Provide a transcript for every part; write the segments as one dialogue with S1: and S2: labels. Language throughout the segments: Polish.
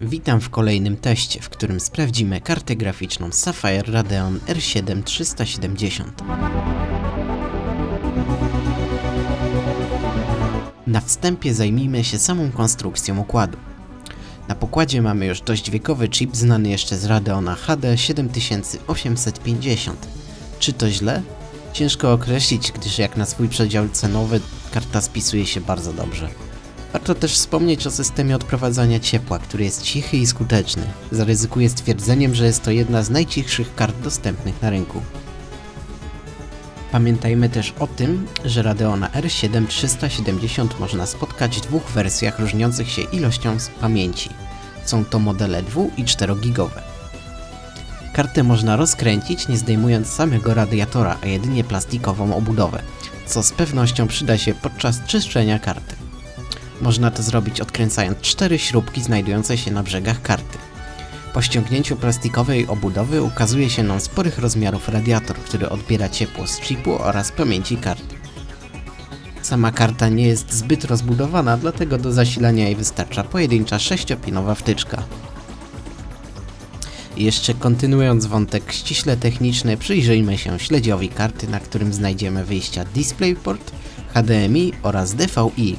S1: Witam w kolejnym teście, w którym sprawdzimy kartę graficzną Sapphire Radeon R7 370. Na wstępie zajmijmy się samą konstrukcją układu. Na pokładzie mamy już dość wiekowy chip znany jeszcze z Radeona HD 7850. Czy to źle? Ciężko określić, gdyż jak na swój przedział cenowy karta spisuje się bardzo dobrze. Warto też wspomnieć o systemie odprowadzania ciepła, który jest cichy i skuteczny. Zaryzykuję stwierdzeniem, że jest to jedna z najcichszych kart dostępnych na rynku. Pamiętajmy też o tym, że Radeona R7 370 można spotkać w dwóch wersjach różniących się ilością z pamięci. Są to modele 2 i 4 gigowe. Kartę można rozkręcić nie zdejmując samego radiatora, a jedynie plastikową obudowę, co z pewnością przyda się podczas czyszczenia karty. Można to zrobić odkręcając cztery śrubki znajdujące się na brzegach karty. Po ściągnięciu plastikowej obudowy ukazuje się nam sporych rozmiarów radiator, który odbiera ciepło z chipu oraz pamięci karty. Sama karta nie jest zbyt rozbudowana, dlatego do zasilania jej wystarcza pojedyncza sześciopinowa wtyczka. Jeszcze kontynuując wątek ściśle techniczny, przyjrzyjmy się śledziowi karty, na którym znajdziemy wyjścia DisplayPort, HDMI oraz DVI,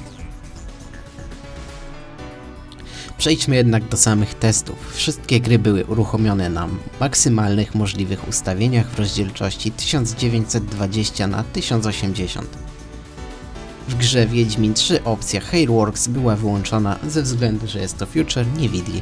S1: Przejdźmy jednak do samych testów. Wszystkie gry były uruchomione na maksymalnych możliwych ustawieniach w rozdzielczości 1920 na 1080. W grze Wiedźmin 3 opcja Hairworks była wyłączona ze względu, że jest to future NVIDIA.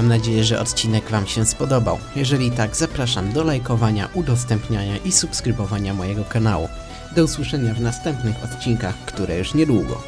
S1: Mam nadzieję, że odcinek Wam się spodobał. Jeżeli tak, zapraszam do lajkowania, udostępniania i subskrybowania mojego kanału. Do usłyszenia w następnych odcinkach, które już niedługo.